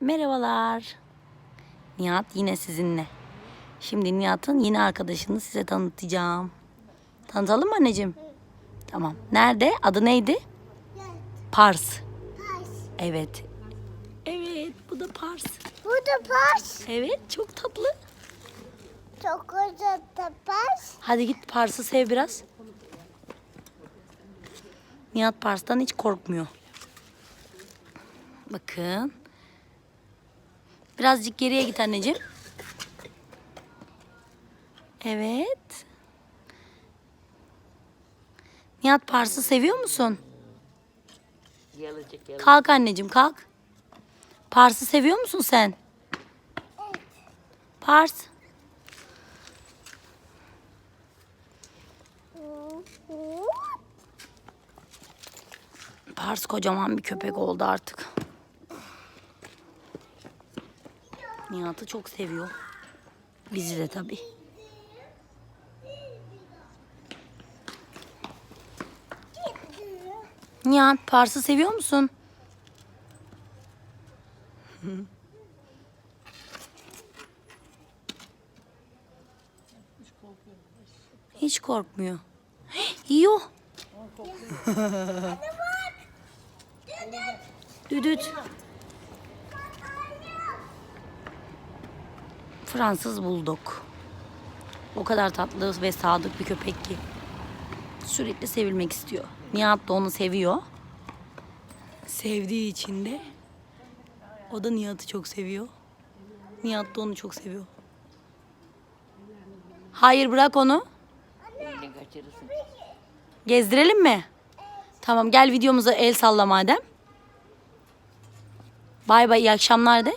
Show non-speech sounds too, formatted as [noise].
Merhabalar. Nihat yine sizinle. Şimdi Nihat'ın yeni arkadaşını size tanıtacağım. Tanıtalım mı anneciğim? Tamam. Nerede? Adı neydi? Pars. Evet. Evet, bu da Pars. Bu da pas. Evet, çok tatlı. Çok güzel pas. Hadi git Pars'ı sev biraz. Nihat Pars'tan hiç korkmuyor. Bakın. Birazcık geriye git anneciğim. Evet. Nihat Pars'ı seviyor musun? Gelecek gelecek. Kalk anneciğim kalk. Pars'ı seviyor musun sen? Pars. Pars kocaman bir köpek oldu artık. Nihat'ı çok seviyor. Bizi de tabii. Nihat Pars'ı seviyor musun? Hiç korkmuyor. [gasps] Yiyor. Düdüt. Fransız buldog. O kadar tatlı ve sadık bir köpek ki. Sürekli sevilmek istiyor. Nihat da onu seviyor. Sevdiği için de o da Nihat'ı çok seviyor. Nihat da onu çok seviyor. Hayır bırak onu. Gezdirelim mi? Tamam gel videomuza el salla madem. Bay bay iyi akşamlar de.